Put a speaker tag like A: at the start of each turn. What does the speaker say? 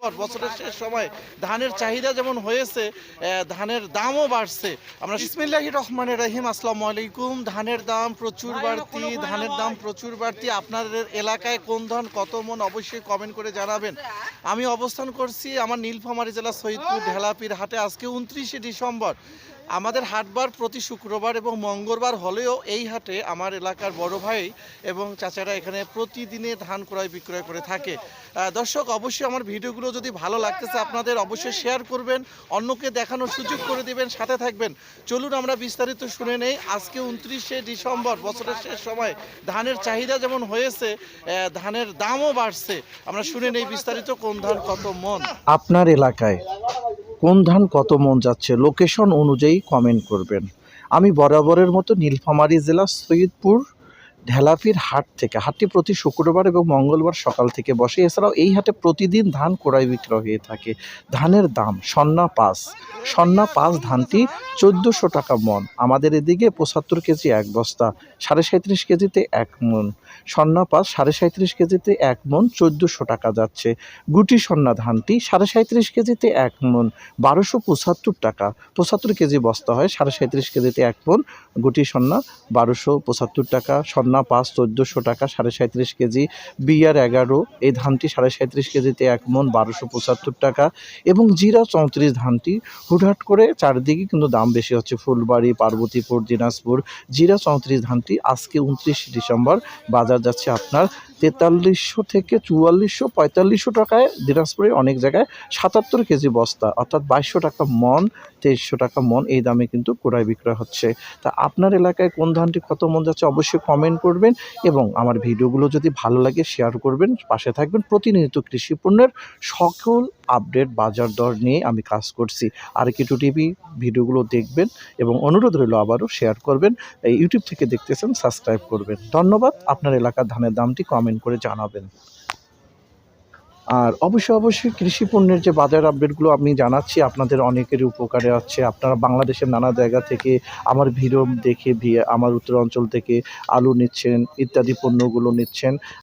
A: বছরের শেষ সময় ধানের চাহিদা যেমন হয়েছে ধানের দামও বাড়ছে। আমরা ইসমিল্লাহ রহমানের রহিম আসসালামু আলাইকুম। ধানের দাম প্রচুর বাড়তি ধানের দাম প্রচুর বাড়তি। আপনাদের এলাকায় কোন ধান কত মন অবশ্যই কমেন্ট করে জানাবেন। আমি অবস্থান করছি আমার নীলফামারী জেলা সৈয়দপুর ঢেলাপির হাটে। আজকে উনত্রিশে ডিসেম্বর। আমাদের হাটবার প্রতি শুক্রবার এবং মঙ্গলবার হলেও এই হাটে আমার এলাকার বড় ভাই এবং চাচারা এখানে প্রতিদিনে ধান ক্রয় বিক্রয় করে থাকে। দর্শক অবশ্যই আমার ভিডিওগুলো যদি ভালো লাগতেছে, আপনাদের অবশ্যই শেয়ার করবেন, অন্যকে দেখানোর সুযোগ করে দিবেন, সাথে থাকবেন। চলুন আমরা বিস্তারিত শুনে নেই। আজকে উনত্রিশে ডিসেম্বর, বছরের শেষ সময়। ধানের চাহিদা যেমন হয়েছে ধানের দামও বাড়ছে। আমরা শুনে নেই বিস্তারিত, কোন ধান কত মন? আপনার এলাকায় কোন ধান কত মন যাচ্ছে লোকেশন অনুযায়ী কমেন্ট করবেন। আমি বরাবরের মতো নীলফামারী জেলা সৈয়দপুর ঢেলাপির হাট থেকে, হাটটি প্রতি শুক্রবার এবং মঙ্গলবার সকাল থেকে বসে। এছাড়াও এই হাটে প্রতিদিন ধান ক্রয় বিক্রয় হয়ে থাকে। ধানের দাম, সন্না পাঁচ। সন্না পাঁচ ধানটি চোদ্দোশো টাকা মন। আমাদের এদিকে পঁচাত্তর কেজি এক বস্তা, সাড়ে সাঁত্রিশ কেজিতে এক মন। সন্না পাঁচ, সাড়ে সাঁত্রিশ কেজিতে এক মন, চোদ্দোশো টাকা যাচ্ছে। গুটি সন্না ধানটি সাড়ে সাঁত্রিশ কেজিতে এক মন, বারোশো পঁচাত্তর টাকা। পঁচাত্তর কেজি বস্তা হয়, সাড়ে সাঁত্রিশ কেজিতে এক মন। গুটি সন্না, বারোশো পঁচাত্তর টাকা। সন্না পাঁচ চোদ্দোশো টাকা, সাড়ে সাঁত্রিশ কেজি। বিয়ার এগারো, এই ধানটি সাড়ে সাঁত্রিশ কেজিতে এক মন বারোশো পঁচাত্তর টাকা। এবং জিরা চৌত্রিশ ধানটি হুটহাট করে চারদিকে কিন্তু দাম বেশি হচ্ছে। ফুলবাড়ি, পার্বতীপুর, দিনাজপুর, জিরা চৌত্রিশ ধানটি আজকে উনত্রিশ ডিসেম্বর। বাজার যাচ্ছে আপনার তেতাল্লিশশো থেকে চুয়াল্লিশশো, পঁয়তাল্লিশশো টাকায়। দিনাজপুরে অনেক জায়গায় সাতাত্তর কেজি বস্তা, অর্থাৎ বাইশশো টাকা মন, তেইশশো টাকা মন এই দামে কিন্তু ক্রয় বিক্রয় হচ্ছে। তা আপনার এলাকায় কোন ধানটি কত মন যাচ্ছে অবশ্যই কমেন্ট করবেন এবং আমার ভিডিওগুলো যদি ভালো লাগে শেয়ার করবেন, পাশে থাকবেন প্রতিনিয়ত কৃষি পণ্যের সকল আপডেট বাজার দর নিয়ে আমি কাজ করছি। আর কিটু টিভি ভিডিওগুলো দেখবেন এবং অনুরোধ রইল আবারও শেয়ার করবেন। এই ইউটিউব থেকে দেখতেছেন সাবস্ক্রাইব করবেন। ধন্যবাদ, আপনার এলাকার ধানের দামটি কমেন্ট করে জানাবেন। আর অবশ্যই অবশ্যই কৃষি পণ্যের যে বাজার আপডেটগুলো আমি জানাচ্ছি, আপনাদের অনেকেরই উপকারে আছে। আপনারা বাংলাদেশের নানা জায়গা থেকে আমার ভিডিও দেখে আমার উত্তরাঞ্চল থেকে আলু নিচ্ছেন, ইত্যাদি পণ্যগুলো নিচ্ছেন।